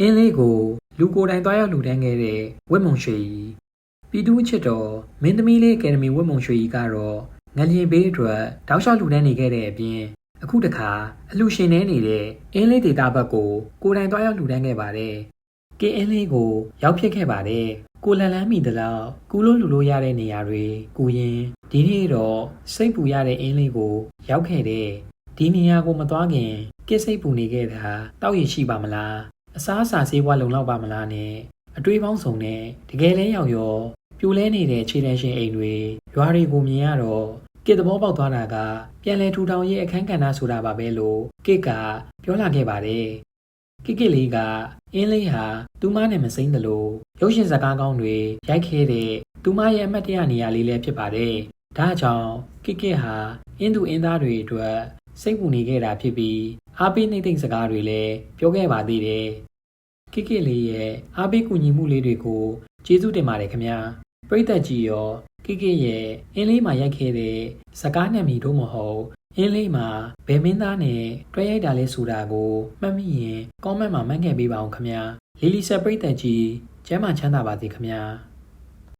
အင်းလေးကိုလူကိုယ်တိုင်တွားရောက်လူတန်းခဲ့တဲ့ဝက်မုံရွှေကြီးပြည်သူ့ချစ်တော်မင်းသမီးလေးအကယ်ဒမီဝက်မုံရွှေကြီးကတော့ငလျင်ဘေးအတွက်တောက်လျှောက်လူတန်းနေခဲ့တဲ့အပြင်အခုတခါအလူရှင်နေနေတဲ့အင်းလေးဒေတာဘက်ကိုကိုယ်တိုင်တွားရောက်လူတန်းခဲ့ပါတယ်ကင်းအင်းလေးကိုရောက်ဖြစ်ခဲ့ပါတယ်ကိုလန်လန်းမိတလောက်ကူလို့လူလို့ရတဲ့နေရာတွေကူရင်ဒီနေ့တော့စိတ်ပူရတဲ့အင်းလေးကိုရောက်ခဲ့တဲ့ဒီနေရာကိုမသွားခင်ကစ်စိတ်ပူနေခဲ့တာတောက်ရရှိပါမလား အစားအစာဆေးဝါးလုံလောက်ပါမလားနဲ့အတွေးပေါင်းစုံနဲ့တကယ်လဲရောက်ရောပြိုလဲနေတဲ့ခြေတန်းရှင်အိမ်တွေရွာတွေကိုမြင်ရတော့ကစ်သဘောပေါက်သွားတာကပြန်လဲထူထောင်ရဲ့အခန်းကဏ္ဍဆိုတာပါပဲလို့ကစ်ကပြောလာခဲ့ပါတယ်ကစ်ကစ်လေးကအင်းလေးဟာသူမနဲ့မစိမ့်တယ်လို့ရုပ်ရှင်ဇာတ်ကားကောင်းတွေရိုက်ခဲ့တဲ့သူမရဲ့အမတ်တရနေရာလေးလည်းဖြစ်ပါတယ်ဒါကြောင့်ကစ်ကစ်ဟာအင်းသူအင်းသားတွေအတွက်စိတ်ပူနေခဲ့တာဖြစ်ပြီးအားပေးနှိမ့်သိမ့်စကားတွေလည်းပြောခဲ့ပါသေးတယ် ကိကိလေးရဲ့အားပေးကူညီမှုလေးတွေကိုကျေးဇူးတင်ပါတယ်ခင်ဗျာပရိသတ်ကြီးရောကိကိရဲ့အင်းလေးမှာရိုက်ခဲ့တဲ့စကားနဲ့မီတို့မဟုတ်အင်းလေးမှာဘယ်မင်းသားနဲ့တွဲရိုက်တာလဲဆိုတာကိုမှတ်မိရင် comment မှာမှတ်ခဲ့ပေးပါအောင်ခင်ဗျာလီလီဆက်ပရိသတ်ကြီးကျမ်းမာချမ်းသာပါစေခင်ဗျာ